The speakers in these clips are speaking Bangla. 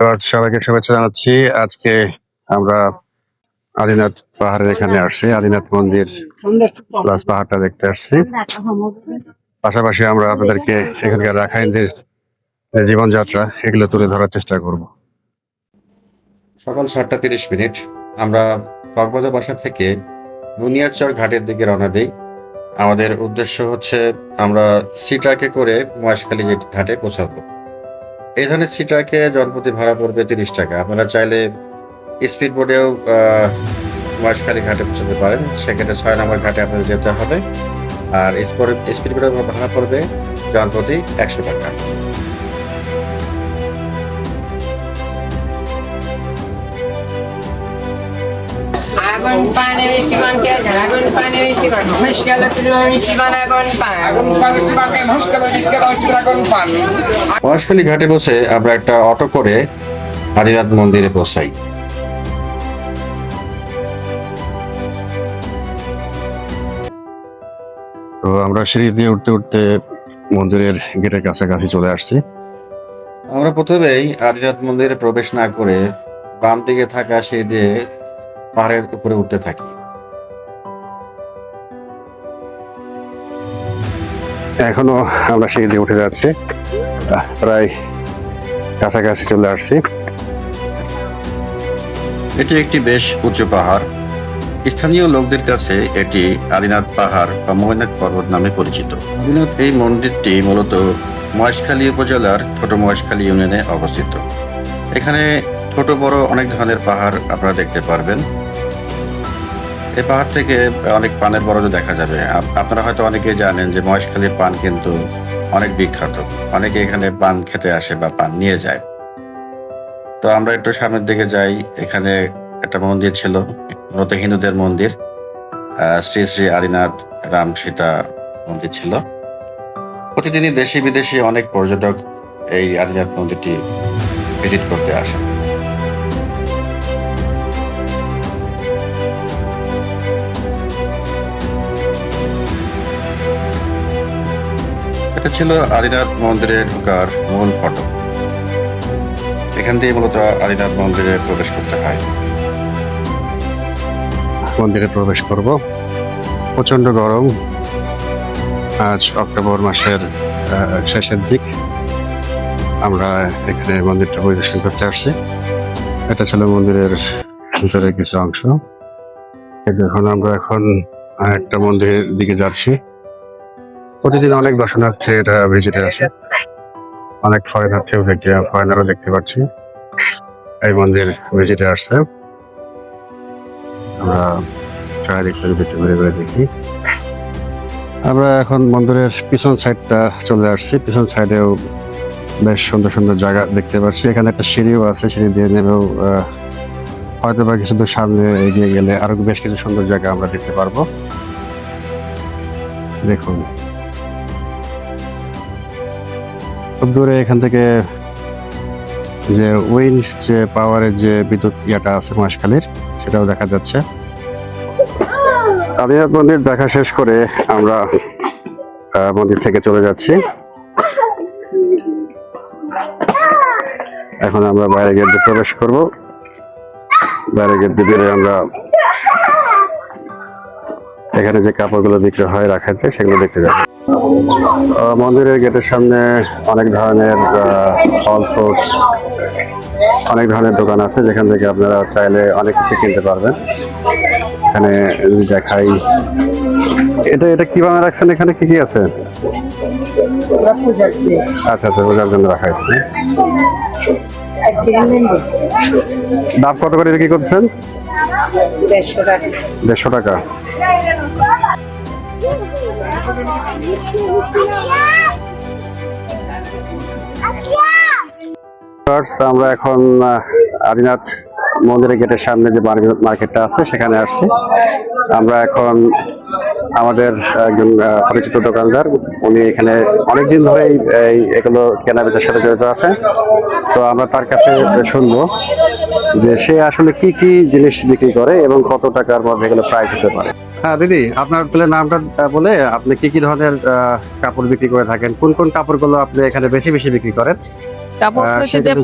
সবাইকে, শুভেচ্ছা জানাচ্ছি। আজকে আমরা আদিনাথ পাহাড়ের এখানে আসছি, আদিনাথ মন্দির প্লাস পাহাড়টা দেখতে আসছি। পাশাপাশি আমরা আপনাদেরকে এখানকার রাখাইনদের জীবনযাত্রা, এগুলো তুলে ধরার চেষ্টা করব। সকাল সাতটা তিরিশ মিনিট। আমরা কক্সবাজার বাসা থেকে বুনিয়াদচর ঘাটের দিকে রওনা দিই। আমাদের উদ্দেশ্য হচ্ছে আমরা সি ট্রাকে করে মহেশখালী ঘাটে পৌঁছাবো। এই ধরনের সিটাকে জনপ্রতি ভাড়া পড়বে তিরিশ টাকা। আপনারা চাইলে স্পিড বোর্ডেও মহেশখালী ঘাটে পৌঁছাতে পারেন। সেক্ষেত্রে ছয় নম্বর ঘাটে আপনাদের যেতে হবে। আর স্পিড বোর্ডে ভাড়া পড়বে জনপ্রতি একশো টাকা। আগুন পানে মিষ্টি পান কে আছে আগুন পানে মিষ্টি পান। মুশকিল ছিল মিষ্টি পান আগুন পান। মহেশখালী ঘাটে বসে আমরা একটা অটো করে আদিনাথ মন্দিরে পৌঁছাই। তো আমরা সিঁড়ি দিয়ে উঠতে উঠতে মন্দিরের গেটের কাছাকাছি চলে আসছি। আমরা প্রথমেই আদিনাথ মন্দিরে প্রবেশ না করে বাম দিকে থাকা সেই দিয়ে পাহাড়ের উপরে উঠতে থাকি। এখনও আমরা সিঁড়ি দিয়ে উঠে যাচ্ছি। প্রায় কাছাকাছি চলে আসছি। এটি একটি বেশ উঁচু পাহাড়। স্থানীয় লোকদের কাছে এটি আদিনাথ পাহাড় বা মহিনাথ পর্বত নামে পরিচিত। আদিনাথ এই মন্দিরটি মূলত মহেশখালী উপজেলার ছোট মহেশখালী ইউনিয়নে অবস্থিত। এখানে ছোট বড় অনেক ধরনের পাহাড় আপনারা দেখতে পারবেন। এই পাহাড় থেকে অনেক পানের বরজ দেখা যাবে। আপনারা হয়তো অনেকে জানেন যে মহেশখালীর পান কিন্তু অনেক বিখ্যাত। অনেকে এখানে পান খেতে আসে বা পান নিয়ে যায়। তো আমরা একটু সামনের দিকে যাই। এখানে একটা মন্দির ছিল, মূলত হিন্দুদের মন্দির। শ্রী শ্রী আদিনাথ রাম সীতা মন্দির ছিল। প্রতিদিনই দেশি বিদেশি অনেক পর্যটক এই আদিনাথ মন্দিরটি ভিজিট করতে আসেন। এটা ছিল আদিনাথ মন্দিরে ঢোকার মূল ফটক এখান দিয়ে মূলত আদিনাথ মন্দিরে প্রবেশ করতে হয়। মন্দিরে প্রবেশ করব। প্রচণ্ড গরম। আজ অক্টোবর মাসের শেষের দিক। আমরা এখানে মন্দিরটা পরিদর্শন করতে আসছি। এটা ছিল মন্দিরের ভিতরের কিছু অংশ। এখন আমরা এখন একটা মন্দিরের দিকে যাচ্ছি। প্রতিদিন অনেক দর্শনার্থী এটা ভিজিটে আসে। অনেক ফরেনার্থীও দেখতে ফরেনারও দেখতে পাচ্ছি। এই মন্দির ভিজিটে আসছে। আমরা চারিদিকটা যদি একটু ঘুরে ঘুরে দেখি। আমরা এখন মন্দিরের পিছন সাইডটা চলে আসছি। পিছন সাইডেও বেশ সুন্দর সুন্দর জায়গা দেখতে পাচ্ছি। এখানে একটা সিঁড়িও আছে, সিঁড়ি দিয়ে নেমেও হয়তো বা কিছু দূর সামনে এগিয়ে গেলে আরও বেশ কিছু সুন্দর জায়গা আমরা দেখতে পারব। দেখুন। খুব দূরে এখান থেকে যে উইন্ড যে পাওয়ারের যে বিদ্যুৎ ইয়াটা আছে মহেশখালীর, সেটাও দেখা যাচ্ছে। আদিনাথ মন্দির দেখা শেষ করে আমরা মন্দির থেকে চলে যাচ্ছি। এখন আমরা বাইরে গেট দিয়ে প্রবেশ করব। বাইরে গেট দিয়ে বেরোয় আমরা এখানে যে কাপড়গুলো বিক্রি হয় রাখাতে সেগুলো দেখতে যাব। মন্দিরের গেটের সামনে অনেক ধরনের ফল ফ্রুটস অনেক ধরনের দোকান আছে। যেখান থেকে আপনারা চাইলে অনেক কিছু কিনতে পারবেন। এখানে দেখাই। এটা এটা কি বানায় রাখছেন এখানে? কি কি আছে? আচ্ছা আচ্ছা বোঝার জন্য রাখা না? দাম কত করে বিক্রি করছেন? দেড়শো টাকা। দেড়শো টাকা। আমরা এখন আদিনাথ মন্দিরের গেটের সামনে যে মার্কেট- মার্কেটটা আছে সেখানে আসছি। আমরা এখন আমাদের একজন পরিচিত দোকানদার উনি এখানে অনেকদিন ধরেই এই এগুলো কেনা বেচার সাথে জড়িত আছে। তো আমরা তার কাছে শুনব যে সে আসলে কি কি জিনিস বিক্রি করে এবং কত টাকার মধ্যে এগুলো প্রাইস হতে পারে। হ্যাঁ দিদি আপনার তাহলে নামটা বলে আপনি কি কি ধরনের কাপড় বিক্রি করে থাকেন? কোন কোন কাপড়গুলো আপনি এখানে বেশি বেশি বিক্রি করেন?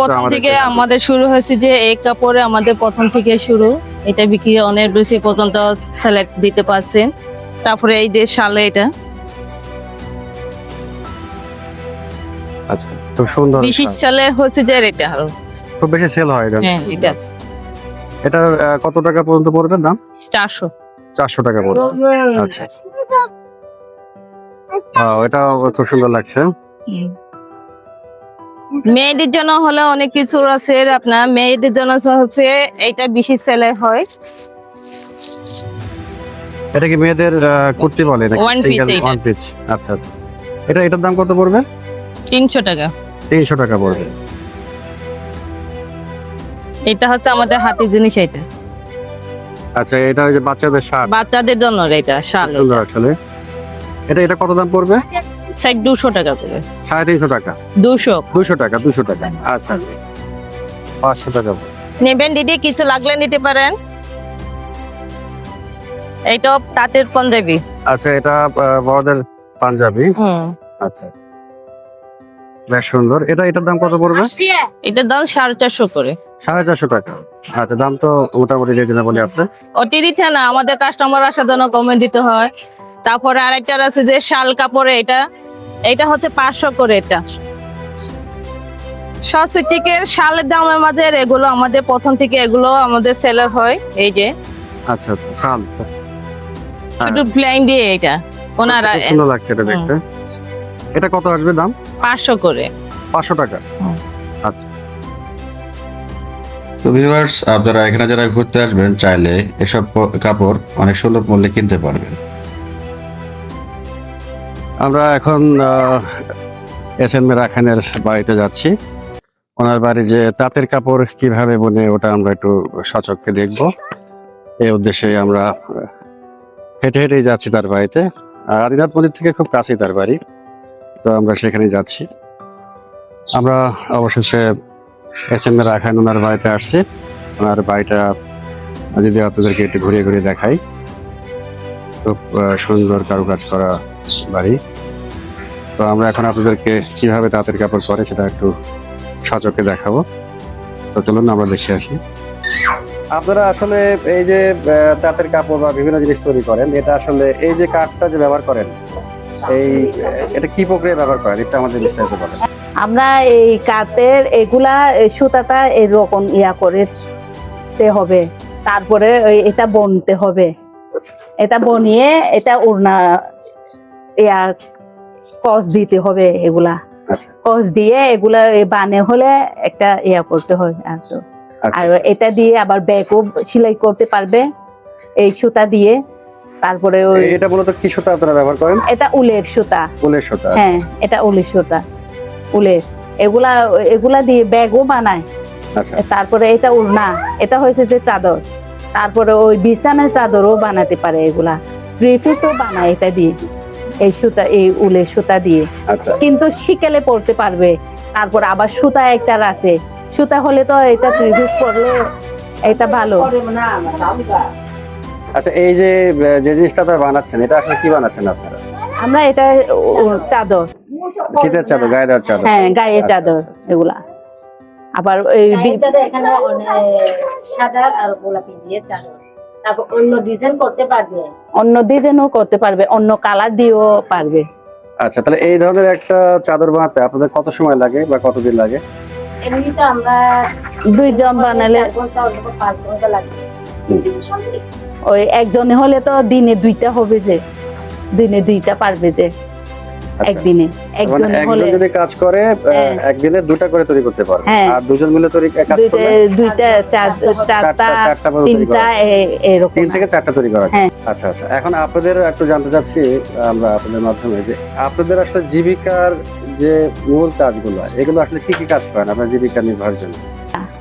প্রথম থেকে আমাদের শুরু হয়েছে যে এই কাপড়ে আমাদের প্রথম থেকে শুরু। এটা বিক্রি অনেক বেশি পর্যন্ত সিলেক্ট দিতে পারছেন। তারপরে এই যে শালে এটা। আচ্ছা খুব সুন্দর বিশেষ চালে হচ্ছে যে এটা আরও। খুব বেশি সেল হয় এটা। হ্যাঁ এটা এটা কত টাকা পর্যন্ত পড়বে দাম? চারশো। চারশো টাকা পড়বে। আচ্ছা। আহ, এটা খুব সুন্দর লাগছে। মেয়েদের জন্য হলে অনেক কিছু আছে আপনার। মেয়েদের জন্য হচ্ছে এটা বেশি সেলে হয়। এটা কি মেয়েদের কুর্তি বলে নাকি? সিঙ্গেল ওয়ান পিস আচ্ছা আচ্ছা। এটা এটার দাম কত পড়বে? তিনশো টাকা। তিনশো টাকা পড়বে। এটা হচ্ছে আমাদের হাতের জিনিস এটা। আচ্ছা এটা ওই যে বাচ্চাদের শার্ট। বাচ্চাদের জন্য এটা শাল। সুন্দর আসলে এটা এটা কত দাম পড়বে? সাইড দুশো টাকা করে সাড়ে তিনশো টাকা। দুশো। দুশো টাকা দুশো টাকা। আচ্ছা আচ্ছা। পাঁচশো টাকা। নেবেন দিদি কিছু লাগলে নিতে পারেন। এইটা তাঁতের পাঞ্জাবি। আচ্ছা এটা বড়দের পাঞ্জাবি। আচ্ছা। বেশ সুন্দর। এটা এটার দাম কত পড়বে? এটার দাম সাড়ে চারশো করে। সাড়ে চারশো টাকা। আচ্ছা দাম তো মোটামুটি রিজনেবল আছে। অতিরিক্ত না আমাদের কাস্টমার আসার জন্য কমে দিতে হয়। তারপরে আরেকটা আছে যে শাল কাপড়ে এটা। এটা হচ্ছে পাঁচশো করে এটা। থেকে শালের দামের মাঝে এগুলো আমাদের প্রথম থেকে এগুলো আমাদের সেলার হয় এই যে। আচ্ছা আচ্ছা শাল। শুধু দিয়ে এটা। ওনারা সুন্দর লাগছে এটা দেখতে। এটা কত আসবে দাম? পাঁচশো করে। পাঁচশো টাকা। আচ্ছা। তো ভিউয়ার্স আপনারা এখানে যারা ঘুরতে আসবেন চাইলে এসব কাপড় অনেক সুলভ মূল্যে কিনতে পারবেন। আমরা এখন এস এন রাখানের বাড়িতে যাচ্ছি। ওনার বাড়ি যে তাঁতের কাপড় কীভাবে বনে ওটা আমরা একটু সচক্ষে দেখব। এই উদ্দেশ্যে আমরা হেঁটে হেঁটেই যাচ্ছি তার বাড়িতে। আর আদিনাথ মন্দির থেকে খুব কাছেই তার বাড়ি। তো আমরা সেখানে যাচ্ছি। আমরা অবশেষে এস এন রাখান ওনার বাড়িতে আসছি। ওনার বাড়িটা যদি আপনাদেরকে একটু ঘুরিয়ে ঘুরিয়ে দেখাই। খুব সুন্দর কারুকাজ করা বাড়ি। তো আমরা এখন আপনাদেরকে কীভাবে তাঁতের কাপড় পরে সেটা একটু সচকে দেখাবো। তো চলুন, আমরা দেখে আসি। আপনারা আসলে এই যে তাঁতের কাপড় বা বিভিন্ন জিনিস তৈরি করেন এটা আসলে এই যে কাঠটা যে ব্যবহার করেন এই এটা কি প্রক্রিয়া ব্যবহার করেন? এটা আমাদের বিস্তারিত বলেন। আমরা এই কাতের এগুলা এই সুতাটা এরকম ইয়া করে তে হবে। তারপরে এটা বনতে হবে। এটা বনিয়ে এটা উড়না ইয়া কস দিতে হবে এগুলা। আচ্ছা। কস দিয়ে এগুলা বানে হলে একটা ইয়া করতে হয় আর আর এটা দিয়ে আবার ব্যাগও সেলাই করতে পারবে। এই সুতা দিয়ে। তারপরে ওই এটা মূলত কি সুতা আপনারা ব্যবহার করেন? এটা উলের সুতা। উলের সুতা হ্যাঁ এটা উলের সুতা। উলের। এগুলা এগুলা দিয়ে ব্যাগও বানায়। আচ্ছা। তারপরে এটা উড়না এটা হয়েছে যে চাদর। তারপরে ওই বিছানার চাদরও বানাতে পারে এগুলা। রিফিসও বানায় এটা দিয়ে। এই সুতা এই উলের সুতা দিয়ে। আচ্ছা। কিন্তু শিকেলে পড়তে পারবে। তারপর আবার সুতা একটা আছে। সুতা হলে তো এটা রিফিস পরলে এটা ভালো। আচ্ছা এই যে যে জিনিসটা আপনারা বানাচ্ছেন এটা আসলে কি বানাচ্ছেন আপনারা? আমরা এটা চাদর। শীতের চাদর গায়ে দেওয়ার চাদর। হ্যাঁ গায়ে চাদর এগুলা। আবার এই চাদর এখানে সাদা আর গোলাপি দিয়ে চাদর। তারপর অন্য ডিজাইন করতে পারবে। অন্য ডিজাইনও করতে পারবে অন্য কালার দিয়েও পারবে। আচ্ছা তাহলে এই ধরনের একটা চাদর বানাতে আপনাদের কত সময় লাগে বা কতদিন লাগে? এমনিতে আমরা দুইজন বানালে পাঁচ ঘণ্টা ওই একজনে হলে তো দিনে দুইটা হবে যে দিনে দুইটা পারবে যে একদিনে মানে একজন হলে যদি কাজ করে হ্যাঁ। একদিনে দুটা করে তৈরি করতে পারবে হ্যাঁ। আর দুজন মিলে তৈরি কাজ দুইটা করলে দুইটা চারটা তিনটা। এরকম তিন থেকে চারটা তৈরি করা হ্যাঁ। আচ্ছা আচ্ছা এখন আপনাদের একটু জানতে চাচ্ছি আমরা আপনাদের মাধ্যমে যে আপনাদের আসলে জীবিকার যে মূল কাজগুলো এগুলো আসলে কি কি কাজ করেন আপনার জীবিকা নির্বাহের জন্য?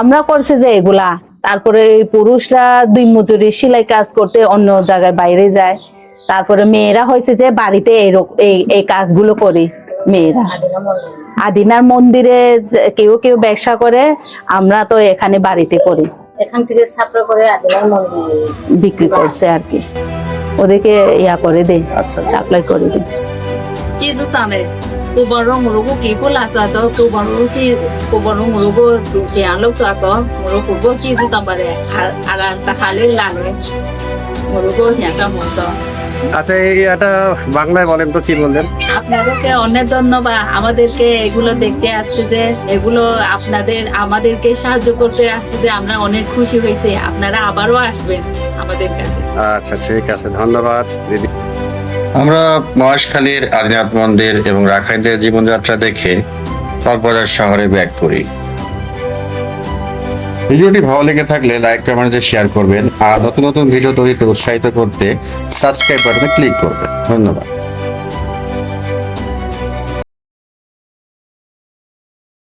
আমরা করছি যে এগুলা তারপরে এই পুরুষরা দুই মজুরি সেলাই কাজ করতে অন্য জায়গায় বাইরে যায়। তারপরে মেয়েরা হয়েছে যে বাড়িতে এই এই কাজগুলো করি মেয়েরা। আদিনার মন্দিরে কেউ কেউ ব্যবসা করে আমরা তো এখানে বাড়িতে করি। এখান থেকে ছাত্র করে আদিলার মন্দির বিক্রি করছে আর কি। ওদেরকে ইয়া করে আচ্ছা আচ্ছা। আচ্ছা এটা বাংলায় বলেন তো কি বললেন আপনাদেরকে অনেক ধন্যবাদ আমাদেরকে এগুলো দেখতে আসছে যে এগুলো আপনাদের আমাদেরকে সাহায্য করতে আসছে যে আমরা অনেক খুশি হয়েছি আপনারা আবারও আসবেন আমাদের কাছে আচ্ছা ঠিক আছে ধন্যবাদ দিদি মহেশখালীর আদিনাথ মন্দির এবং রাখাইনদের জীবনযাত্রা দেখে কক্সবাজার শহরে ব্যাক করি। ভিডিওটি ভালো লেগে থাকলে লাইক কমেন্টে শেয়ার করবেন। আর নতুন নতুন ভিডিও তৈরিতে উৎসাহিত করতে সাবস্ক্রাইব বাটনে ক্লিক করবেন। ধন্যবাদ।